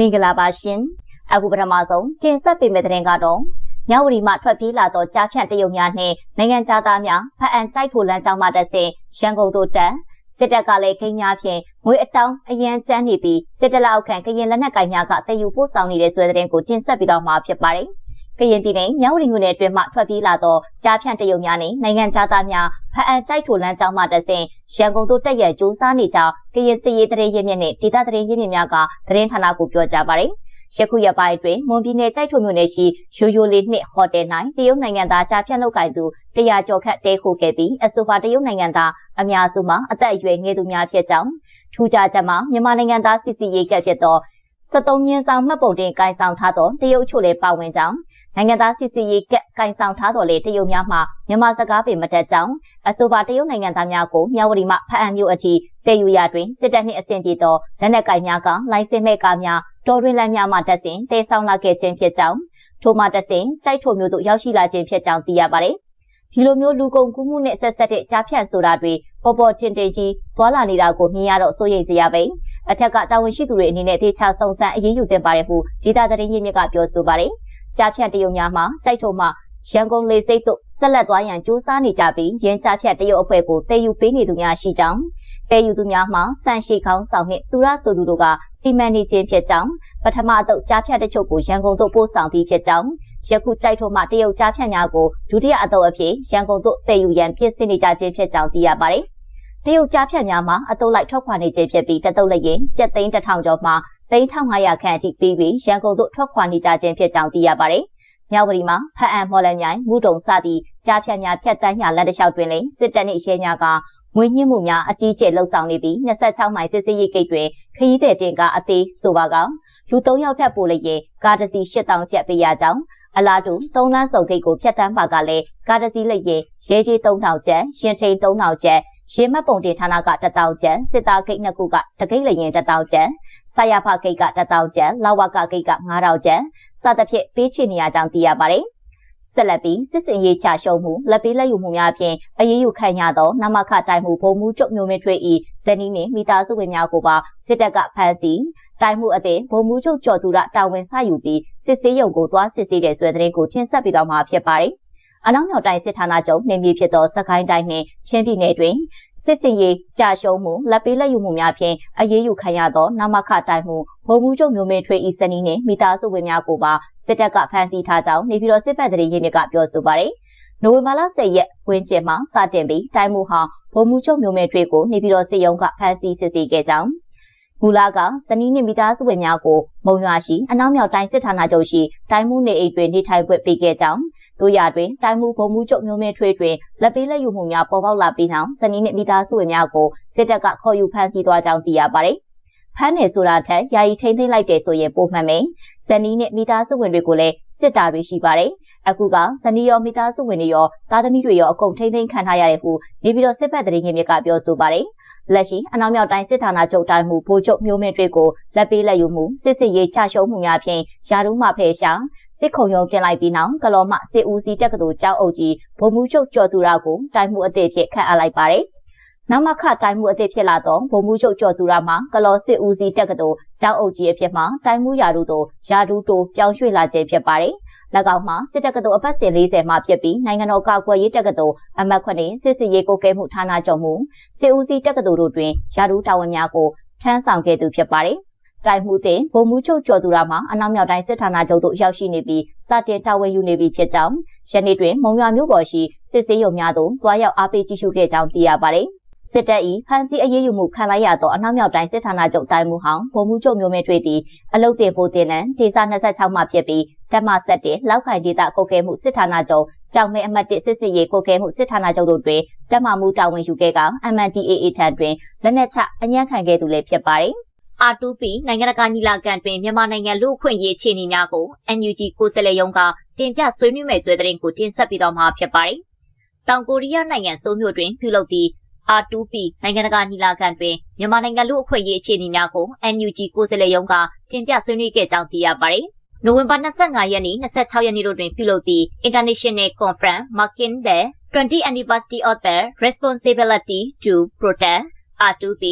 မင်္ဂလာပါရှင်အခုပထမဆုံးတင်ဆက်ပေးမယ့်သတင်းကတော့မြဝတီမှထွက်ပြေးလာသောကြားဖြန့်တရုတ်များနှင့်နိုင်ငံသားများဖအံကြိုက်ဖို့လမ်းကြောင်းမှတက်ဆင်ရန်ကုန်သို့တက်စစ်တပ်ကလည်းခိန်းများဖြင့်ငွေအတောင်းအရန်ကျန်းနေပြီးစစ်တပ်လောက်ခံကရင်လက်နက်ကိုင်များကတည်ယူပို့ဆောင်နေတဲ့ဆွဲတဲ့ကိုတင်ဆက်ပြီးတော့မှာဖြစ်ပါတယ် ကရင်ပြည်နယ်မြဝတီမြို့နယ်အတွင်းမှထွက်ပြေးလာသောကြားဖြန့်တရုတ်များနှင့်နိုင်ငံသားများဖအံကြိုက်ထိုလမ်းကြောင်းမှတက်ဆင်ရန်ကုန်သို့တက်ရကြိုးစားနေကြောင်းကရင်စစ်ရေးတရေရင်းမြစ်နှင့်ဒေသတရေရင်းမြစ်များကသတင်းဌာနကိုပြောကြားပါတယ်။ယခုရက်ပိုင်းအတွင်းမွန်ပြည်နယ်ကြိုက်ထုံမြို့နယ်ရှိရိုးရိုးလေးနှစ်ဟိုတယ်၌တရုတ်နိုင်ငံသားကြားဖြတ်လုပ်ကိုင်သူတရားကျော်ခတ်တဲခိုခဲ့ပြီးအဆိုပါတရုတ်နိုင်ငံသားအများစုမှာအသက်အရွယ်ငယ်သူများဖြစ်ကြောင်းထူးခြားချက်မှာမြန်မာနိုင်ငံသားစစ်စီရေးကဖြစ်သော 73မြင်းဆောင်မှတ်ပုံတင်ကင်ဆောင်ထားသောတရုတ်ချို့လည်းပါဝင်ကြောင်းနိုင်ငံသားစစ်စီရေးကကင်ဆောင်ထားတော်လေတရုတ်များမှမြန်မာစကားပင်မတက်ကြောင်းအဆိုပါတရုတ်နိုင်ငံသားများကိုမြဝတီမှဖအံမျိုးအထိတည်ယူရတွင်စစ်တပ်နှင့်အဆင့်ပြေသောလက်နက်ကင်များကလိုင်စင်မဲ့ကားများတော်တွင်လမ်းများမှတက်စဉ်တည်ဆောင်လာခဲ့ခြင်းဖြစ်ကြောင်းထိုမှတက်စဉ်ကြိုက်ထုံမျိုးတို့ရောက်ရှိလာခြင်းဖြစ်ကြောင်းသိရပါတယ် ဒီလိုမျိုးလူကုန်ကူးမှုနဲ့ဆက်ဆက်တဲ့ကြားဖြန့်ဆိုတာတွေပေါ်ပေါ်တင်တင်ကြီးသွာလာနေတာကိုမြင်ရတော့စိုးရိမ်စရာပဲအထက်ကတာဝန်ရှိသူတွေအနေနဲ့တေချာစုံစမ်းအရေးယူသင့်ပါတယ်ဟုဒေတာသတင်းရင်းမြစ်ကပြောဆိုပါတယ်ကြားဖြန့်တရုံများမှာကြိုက်ထုံမှရန်ကုန်လေစိတ်တို့ဆက်လက်သွားရန်စူးစမ်းနေကြပြီးရင်းချဖြတ်တရုတ်အဖွဲ့ကိုတည်ယူပေးနေသူများရှိကြောင်းတည်ယူသူများမှာစံရှိခေါင်းဆောင်နှင့်သူရဆိုသူတို့ကစီမံနေခြင်းဖြစ်ကြောင်းပထမအသုတ်ကြားဖြတ်တချို့ကိုရန်ကုန်သို့ပို့ဆောင်ပြီးဖြစ်ကြောင်း ယခုကြိုက်ထုံမှတရုတ်ကြားဖြတ်များကိုဒုတိယအသုတ်အဖြစ်ရန်ကုန်သို့တည်ယူရန်ပြင်ဆင်နေကြခြင်းဖြစ်ကြောင်းသိရပါတယ်တရုတ်ကြားဖြတ်များမှာအတုပ်လိုက်ထွက်ခွာနေခြင်းဖြစ်ပြီးတတုပ်လည်းရင်ကျက်သိန်း1000ကျော်မှ3500ခန့်အထိပြီးပြီးရန်ကုန်သို့ထွက်ခွာနေကြခြင်းဖြစ်ကြောင်းသိရပါတယ်။မြောက်ဝတီမှာဖအံမော်လမြိုင်မူတုံစသည့်ကြားဖြတ်များဖြတ်တန်းရာလက်တလျှောက်တွင်လည်းစစ်တပ်နှင့်ရဲများကငွေညှစ်မှုများအကြီးကျယ်လှုပ်ဆောင်နေပြီး26မိုင်စစ်စစ်ရေးဂိတ်တွင်ခရီးသည်တင်ကားအသေးဆိုပါကောင်လူ3ယောက်ထပ်ပို့လျင်ကားတစ်စီး8000ကျပ်ပေးရကြောင်း အလားတူ3လမ်းစုံဂိတ်ကိုဖျက်တမ်းပါကလည်းကားတစ်စီးလျင်ရဲကြီး3000ကျပ်ရှင်ထိန်3000ကျပ်ရေမတ်ပုံတင်ဌာနက1000ကျပ်စစ်သားဂိတ်နှစ်ခုကတကိတ်လျင်1000ကျပ်ဆာယာဖဂိတ်က1000ကျပ်လာဝကဂိတ်က9000ကျပ်စသဖြင့်ပေးချေနေရကြောင်းသိရပါတယ်ဆက်လက်ပြီးစစ်စင်ရေးချရှုံးမှုလက်ပေးလက်ယူမှုများဖြင့်အရေးယူခံရသောနမခတိုင်မှုဘုံမှုကျုပ်မျိုးမင်းထွေး၏ဇနီးနှင့်မိသားစုဝင်များကိုပါစစ်တပ်ကဖမ်းဆီး တိုင်မှုအသည့်ဘုံမှုကျုပ်ကျော်သူရတာဝန်ဆယူပြီးစစ်ဆေးရုံကိုသွားစစ်ဆေးတဲ့ဆွဲတဲ့ကိုချင်းဆက်ပြီးတော့မှာဖြစ်ပါတယ်အနောက်မြောက်တိုင်းစစ်ဌာနချုပ်နေမြေဖြစ်သောစကိုင်းတိုင်းနှင့်ချင်းပြည်နယ်တွင်စစ်စင်ရေးကြာရှုံးမှုလက်ပေးလက်ယူမှုများဖြင့်အရေးယူခံရသောနမခတိုင်မှုဗိုလ်မှူးချုပ်မျိုးမင်းထွေးဤစနီးနှင့်မိသားစုဝင်များကိုပါစစ်တပ်ကဖမ်းဆီးထားကြောင်းနေပြည်တော်စစ်ဘက်တရေရင်းမြစ်ကပြောဆိုပါတယ်။နိုဝင်ဘာလ10ရက်ဝင်းကျင်မှာစတင်ပြီးတိုင်မှုဟာဗိုလ်မှူးချုပ်မျိုးမင်းထွေးကိုနေပြည်တော်စစ်ရုံးကဖမ်းဆီးစစ်ဆေးခဲ့ကြောင်း မူလာကဇနီးနှင့်မိသားစုဝင်များကိုမုံရွာရှိအနောက်မြောက်တိုင်းစစ်ဌာနချုပ်ရှိတိုင်းမှုနေအိမ်တွင်နေထိုင်ခွင့်ပေးခဲ့ကြောင်းတို့ရတွင်တိုင်းမှုဘုံမှုချုပ်မျိုးမင်းထွေးတွင်လက်ပေးလက်ယူမှုများပေါ်ပေါက်လာပြီးနောက်ဇနီးနှင့်မိသားစုဝင်များကိုစစ်တပ်ကခေါ်ယူဖမ်းဆီးသွားကြောင်းသိရပါတယ်။ဖမ်းနေဆိုတာထက်ယာယီထိန်းသိမ်းလိုက်တယ်ဆိုရင်ပုံမှန်ပဲ။ဇနီးနဲ့မိသားစုဝင်တွေကိုလည်းစစ်တာတွေရှိပါတယ်။ အခုကဇနီးရောမိသားစုဝင်တွေရောသားသမီးတွေရောအကုန်ထိန်းသိမ်းခံထားရတယ်ဟုနေပြီးတော့စစ်ဘက်တရင်မြစ်ကပြောဆိုပါတယ်။လက်ရှိအနောက်မြောက်တိုင်းစစ်ဌာနချုပ်တိုင်းမှုဗိုလ်ချုပ်မျိုးမင်းတွေကိုလက်ပေးလက်ယူမှုစစ်စစ်ရေးချရှုံးမှုများဖြင့်ယာရုမှဖယ်ရှားစစ်ခုံရုံးတင်လိုက်ပြီးနောက်ကလော်မှစစ်ဦးစီးတက္ကသိုလ်ကျောင်းအုပ်ကြီးဗိုလ်မှူးချုပ်ကျော်သူရကိုတိုင်းမှုအသည့်ဖြစ်ခန့်အပ်လိုက်ပါတယ်။နောက်မှခတိုင်းမှုအသည့်ဖြစ်လာသောဗိုလ်မှူးချုပ်ကျော်သူရမှကလော်စစ်ဦးစီးတက္ကသိုလ်ကျောင်းအုပ်ကြီးအဖြစ်မှတိုင်းမှုရာထူးသို့ရာထူးတိုးပြောင်းရွှေ့လာခြင်းဖြစ်ပါတယ်။၎ င်းမှာစစ်တက္ကသိုလ်အပတ်စဉ်40မှာဖြစ်ပြီးနိုင်ငံတော်ကာကွယ်ရေးတက္ကသိုလ်အမှတ်9စစ်စစ်ရေးကိုကဲမှုဌာနချုပ်မှုစစ်ဦးစီးတက္ကသိုလ်တို့တွင်ရာထူးတာဝန်များကိုထမ်းဆောင်ခဲ့သူဖြစ်ပါတယ်။တိုင်မှုတင်ဗိုလ်မှူးချုပ်ကျော်သူရမှာအနောက်မြောက်တိုင်းစစ်ဌာနချုပ်သို့ရောက်ရှိနေပြီးစတင်တာဝန်ယူနေပြီဖြစ်ကြောင်းယနေ့တွင်မုံရွာမြို့ပေါ်ရှိစစ်ဆေးရုံများသို့တွားရောက်အားပေးကြည့်ရှုခဲ့ကြောင်းသိရပါတယ်။ စစ်တပ်၏ဖမ်းဆီးအရေးယူမှုခံလိုက်ရသောအနောက်မြောက်တိုင်းစစ်ဌာနချုပ်တိုင်းမှုဟောင်းဗိုလ်မှူးချုပ်မျိုးမင်းထွေးသည်အလုတ်တင်ဖို့တင်နံဒေသ26မှဖြစ်ပြီးတပ်မဆက်တင်လောက်ခိုင်ဒေသကုတ်ကဲမှုစစ်ဌာနချုပ်ကြောင်မဲအမှတ်1စစ်စစ်ရေးကုတ်ကဲမှုစစ်ဌာနချုပ်တို့တွင်တပ်မမှုတာဝန်ယူခဲ့က MNDAA ထံတွင်လက်နက်ချအညံ့ခံခဲ့သူလည်းဖြစ်ပါတယ်။ R2P နိုင်ငံတကာညီလာခံတွင်မြန်မာနိုင်ငံလူ့အခွင့်အရေးအခြေအနေများကို NUG ကိုယ်စားလှယ်ရုံးကတင်ပြဆွေးနွေးမယ်ဆိုတဲ့သတင်းကိုတင်ဆက်ပေးတော့မှာဖြစ်ပါတယ်။တောင်ကိုရီးယားနိုင်ငံစိုးမြို့တွင်ပြုလုပ်သည့် R2P နိုင်ငံတကာညီလာခံတွင်မြန်မာနိုင်ငံလူ့အခွင့်အရေးအခြေအနေများကို NUG ကိုယ်စားလှယ်ရုံးကတင်ပြဆွေးနွေးခဲ့ကြောင်းသိရပါတယ်။နိုဝင်ဘာ25ရက်နေ့26ရက်နေ့တို့တွင်ပြုလုပ်သည့် International Conference Marking the 20th Anniversary of the Responsibility to Protect R2P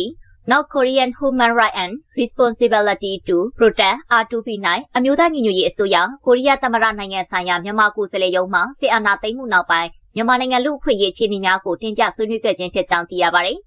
North Korean Human Rights and Responsibility to Protect R2P9 အမျိုးသားညီညွတ်ရေးအစိုးရကိုရီးယားသမ္မတနိုင်ငံဆိုင်ရာမြန်မာကိုယ်စားလှယ်ရုံးမှစစ်အာဏာသိမ်းမှုနောက်ပိုင်း မြန်မာနိုင်ငံလူ့အခွင့်အရေးအခြေအနေများကိုတင်ပြဆွေးနွေးခဲ့ခြင်းဖြစ်ကြောင်းသိရပါတယ်